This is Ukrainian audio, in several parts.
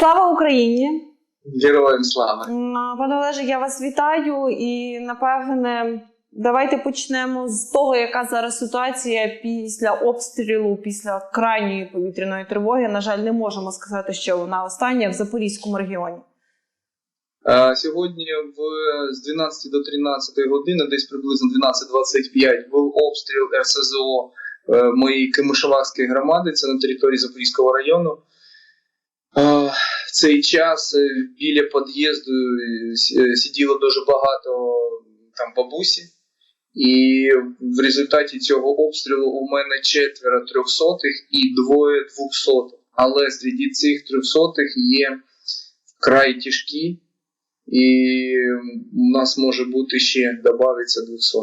Слава Україні! Героям слава! Пане Олеже, я вас вітаю і напевне. Давайте почнемо з того, яка зараз ситуація після обстрілу, після крайньої повітряної тривоги. На жаль, не можемо сказати, що вона остання в Запорізькому регіоні. Сьогодні в з 12 до 13 години, десь приблизно 12.25, був обстріл РСЗО е, моєї Кимишеварської громади, це на території Запорізького району. В цей час е, біля під'їзду е, е, сиділо дуже багато там бабусі, і в результаті цього обстрілу у мене четверо трьохсотих і двоє двохсотих. Але серед цих трьохсотих є вкрай тяжкі, і у нас може бути ще додається 200.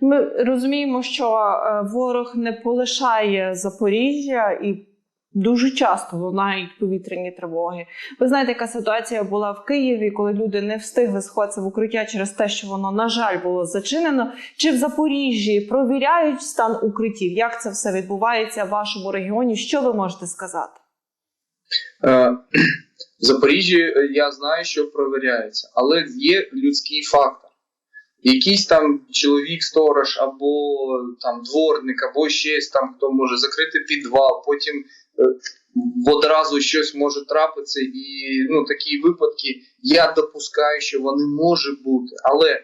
Ми розуміємо, що ворог не полишає Запоріжжя і дуже часто лунають повітряні тривоги. Ви знаєте, яка ситуація була в Києві, коли люди не встигли сховатися в укриття через те, що воно, на жаль, було зачинено. Чи в Запоріжжі провіряють стан укриттів? Як це все відбувається в вашому регіоні? Що ви можете сказати? Е, В Запоріжжі е, я знаю, що провіряється, але є людський фактор. Якийсь там чоловік, сторож, або там дворник, або щось там, хто може закрити підвал, потім одразу щось може трапитися, і ну, такі випадки я допускаю, що вони можуть бути. Але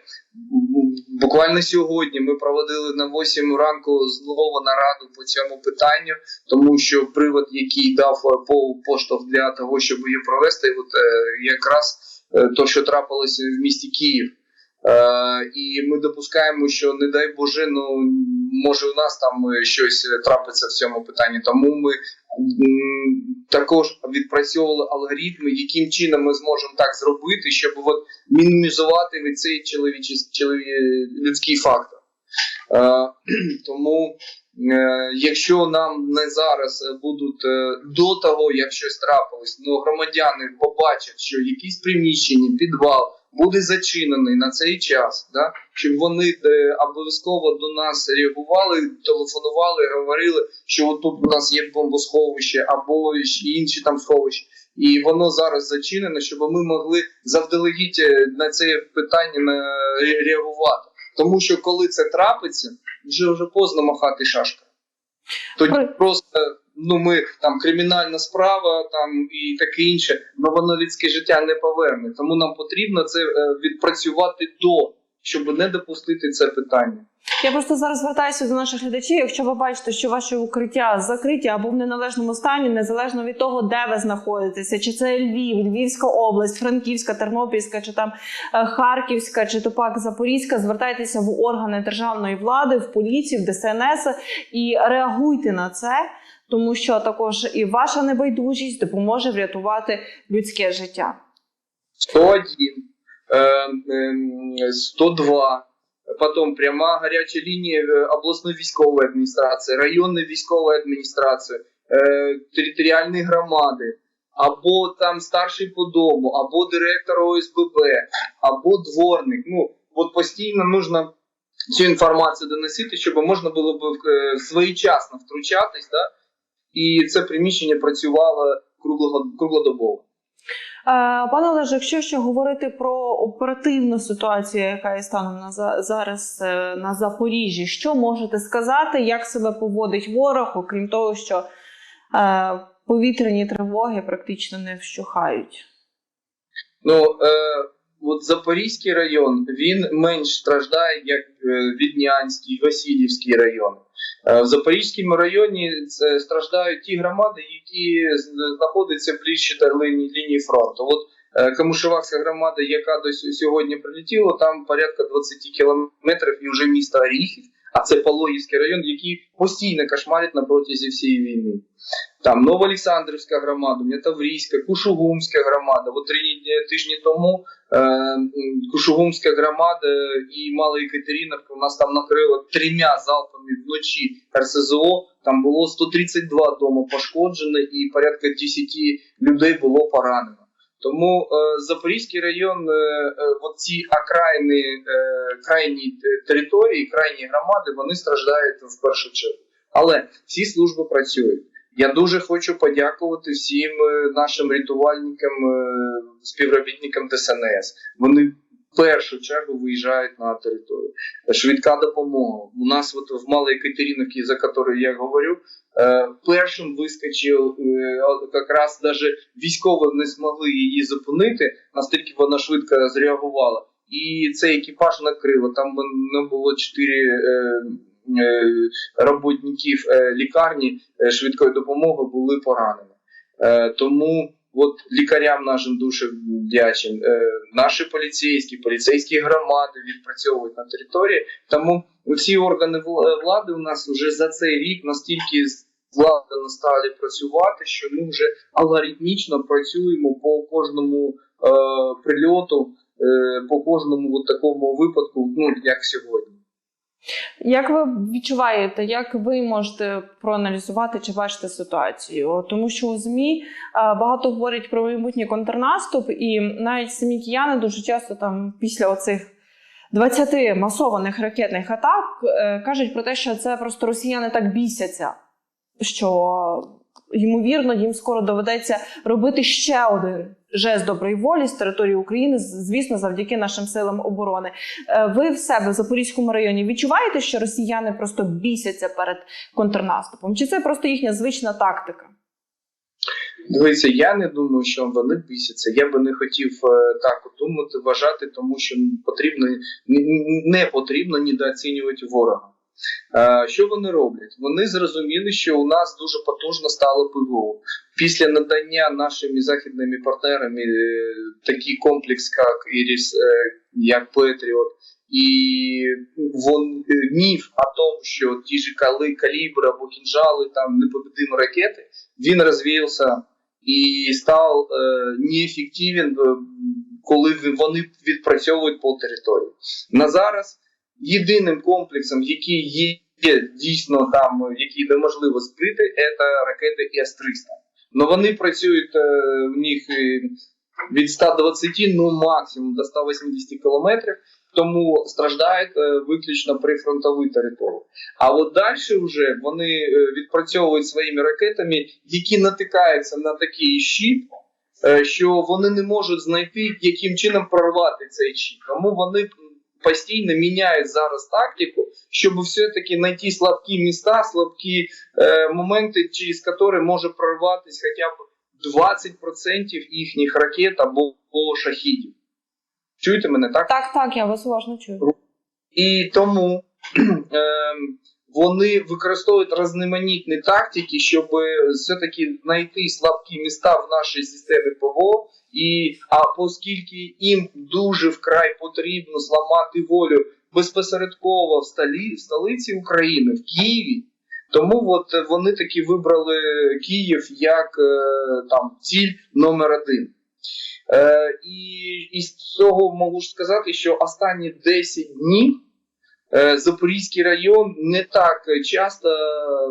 буквально сьогодні ми проводили на 8 ранку знову нараду по цьому питанню тому що привод, який дав е, поштовх для того, щоб її провести, от е, якраз е, то, що трапилося в місті Київ. Е, і ми допускаємо, що не дай Боже, ну може у нас там щось трапиться в цьому питанні. Тому ми також відпрацьовували алгоритми, яким чином ми зможемо так зробити, щоб от мінімізувати цей чоловічий чолові- людський фактор. Е, тому Е, якщо нам не зараз е, будуть е, до того, як щось трапилось, ну громадяни побачать, що якісь приміщення, підвал буде зачинений на цей час, да, щоб вони е, обов'язково до нас реагували, телефонували, говорили, що от тут у нас є бомбосховище або інші там сховища. І воно зараз зачинено, щоб ми могли завдалегідь е, на це питання реагувати. Тому що коли це трапиться, вже вже поздно махати шашкою. Тоді просто ну ми там кримінальна справа, там і таке інше, але воно людське життя не поверне. Тому нам потрібно це е, відпрацювати до, щоб не допустити це питання. Я просто зараз звертаюся до наших глядачів. Якщо ви бачите, що ваші укриття закриті або в неналежному стані, незалежно від того, де ви знаходитеся, чи це Львів, Львівська область, Франківська, Тернопільська, чи там е, Харківська, чи то пак Запорізька, звертайтеся в органи державної влади, в поліцію, в ДСНС і реагуйте на це. Тому що також і ваша небайдужість допоможе врятувати людське життя. 101, е, е, 102, потім пряма гаряча лінія е, обласної військової адміністрації, районної військової адміністрації, е, територіальні громади, або там старший по дому, або директор ОСББ, або дворник. Ну, от постійно нужно цю інформацію доносити, щоб можна було б е, своєчасно втручатись, да? і це приміщення працювало круглого, круглодобово. Пане Олеже, якщо ще говорити про оперативну ситуацію, яка є станом на за- зараз е, на Запоріжжі, що можете сказати, як себе поводить ворог, окрім того, що е, повітряні тривоги практично не вщухають? Ну, е, от Запорізький район він менш страждає, як е, Віднянський, Васильівський район. Е, в Запорізькому районі це страждають ті громади, які знаходяться ближче лінії, лінії фронту. От е, громада, яка до сьогодні прилетіла, там порядка 20 кілометрів і вже місто Оріхів, а це Пологівський район, який постійно кошмарить на протязі всієї війни. Там Новоолександрівська громада, Таврійська, Кушугумська громада. От три тижні тому е, Кушугумська громада і Мала Екатериновка у нас там накрило трьома залпами вночі РСЗО. Там було 132 дома пошкоджено і порядка 10 людей було поранено. Тому е, Запорізький район, е, е, оці окраїни, крайні території, крайні громади, вони страждають в першу чергу. Але всі служби працюють. Я дуже хочу подякувати всім нашим рятувальникам, співробітникам ДСНС. Вони першу чергу виїжджають на територію. Швидка допомога. У нас от в Малій Катериновці, за яку я говорю, е, першим вискочив е, якраз даже військові не змогли її зупинити, настільки вона швидко зреагувала. І цей екіпаж накрило. Там не було чотири е, роботників лікарні швидкої допомоги були поранені. Тому от лікарям нашим дуже вдячен. Е, наші поліцейські, поліцейські громади відпрацьовують на території. Тому ці органи вла- влади у нас вже за цей рік настільки владно стали працювати, що ми вже алгоритмічно працюємо по кожному е, прильоту, е, по кожному от такому випадку, ну як сьогодні. Як ви відчуваєте, як ви можете проаналізувати чи бачите ситуацію? Тому що у ЗМІ багато говорять про майбутній контрнаступ, і навіть самі кияни дуже часто там після оцих 20 масованих ракетних атак е, кажуть про те, що це просто росіяни так бісяться, що ймовірно їм скоро доведеться робити ще один жест доброї волі з території України, звісно, завдяки нашим силам оборони. Е, Ви в себе в Запорізькому районі відчуваєте, що росіяни просто бісяться перед контрнаступом? Чи це просто їхня звична тактика? Дивіться, я не думаю, що вони бісяться. Я би не хотів е, так думати, вважати, тому що потрібно не потрібно недооцінювати ворога. Е, Що вони роблять? Вони зрозуміли, що у нас дуже потужно стало ПВО. Після надання нашими західними партнерами е, такий комплекс, як Іріс, е, як Петріот, і вон міф о тому, що ті ж кали, калібри або кінжали, там непобедимі ракети, він розвіявся і став неефективен, е, коли вони відпрацьовують по території. На зараз єдиним комплексом, який є дійсно там, який неможливо збити, це ракети С-300. Но вони працюють е, в них е, від 120, ну максимум до 180 кілометрів, тому страждають е, виключно прифронтові території. А от далі вже вони відпрацьовують своїми ракетами, які натикаються на такий е, що вони не можуть знайти, яким чином прорвати цей щит. Тому вони постійно міняють зараз тактику, щоб все-таки знайти слабкі міста, слабкі е, моменти, через які може прорватися хоча б 20% їхніх ракет або, шахідів. Чуєте мене так? Так, так, я вас уважно чую. І тому ем, вони використовують різноманітні тактики, щоб все-таки знайти слабкі міста в нашій системі ПВО. І, а оскільки їм дуже вкрай потрібно зламати волю безпосередково в, столі, в столиці України, в Києві, тому от вони таки вибрали Київ як е, там ціль номер один. Е, і із цього можу сказати, що останні 10 днів е, Запорізький район не так часто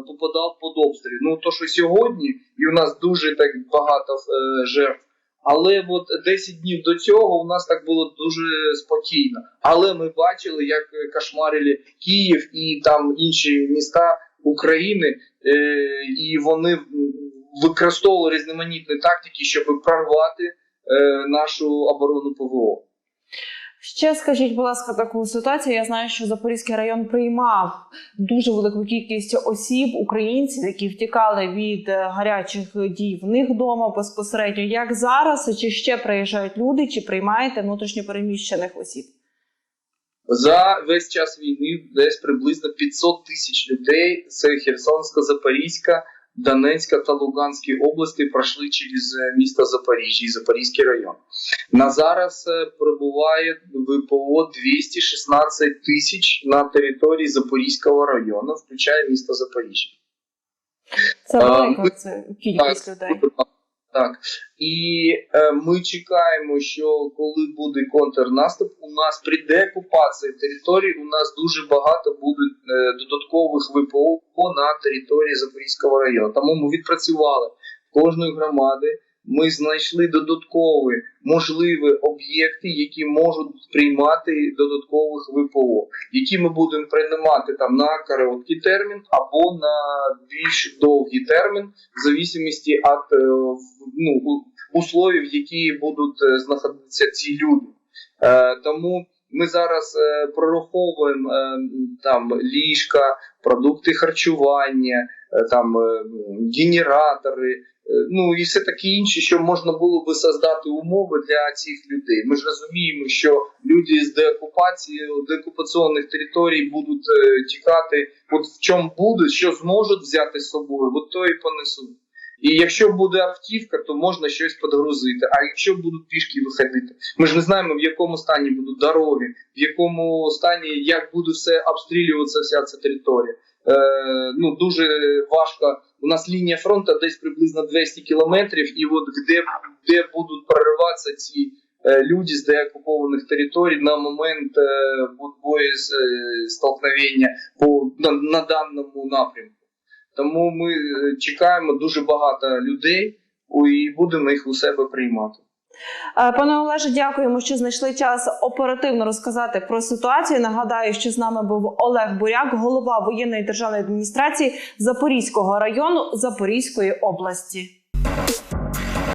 попадав під обстріл. Ну то, що сьогодні, і у нас дуже так багато е, жертв. Але от 10 днів до цього у нас так було дуже спокійно. Але ми бачили, як кошмарили Київ і там інші міста України, е, і вони використовували різноманітні тактики, щоб прорвати е, нашу оборону ПВО. Ще скажіть, будь ласка, таку ситуацію. Я знаю, що Запорізький район приймав дуже велику кількість осіб, українців, які втікали від е, гарячих дій в них вдома безпосередньо. Як зараз, чи ще приїжджають люди, чи приймаєте внутрішньопереміщених осіб? За весь час війни десь приблизно 500 тисяч людей. Це Херсонська, Запорізька, Донецька та Луганські області пройшли через е, місто Запоріжжя і Запорізький район. На зараз е, перебуває ВПО 216 тисяч на території Запорізького району, включає місто Запоріжжя. Це велика кількість людей. Так. І е, ми чекаємо, що коли буде контрнаступ, у нас при окупація території у нас дуже багато буде е, додаткових ВПО на території Запорізького району. Тому ми відпрацювали кожної громади ми знайшли додаткові можливі об'єкти, які можуть приймати додаткових ВПО, які ми будемо приймати там на короткий термін або на більш довгий термін, в зависимості від е, ну, условів, які будуть е, знаходитися ці люди. Е, тому ми зараз прораховуємо там ліжка, продукти харчування, там генератори, ну і все таке інше, що можна було би создати умови для цих людей. Ми ж розуміємо, що люди з деокупації деокупаційних територій будуть е, тікати. От в чому будуть, що зможуть взяти з собою, от то і понесуть. І якщо буде автівка, то можна щось підгрузити. А якщо будуть пішки виходити, ми ж не знаємо, в якому стані будуть дороги, в якому стані як буде все обстрілюватися вся ця територія. Е, ну дуже важко. У нас лінія фронту десь приблизно 200 кілометрів, і от де, де будуть прориватися ці е, люди з деокупованих територій на момент е, бою з, е, столкновення по на, на даному напрямку. Тому ми е, чекаємо дуже багато людей і будемо їх у себе приймати. Е, Пане Олеже, дякуємо, що знайшли час оперативно розказати про ситуацію. Нагадаю, що з нами був Олег Буряк, голова воєнної державної адміністрації Запорізького району Запорізької області.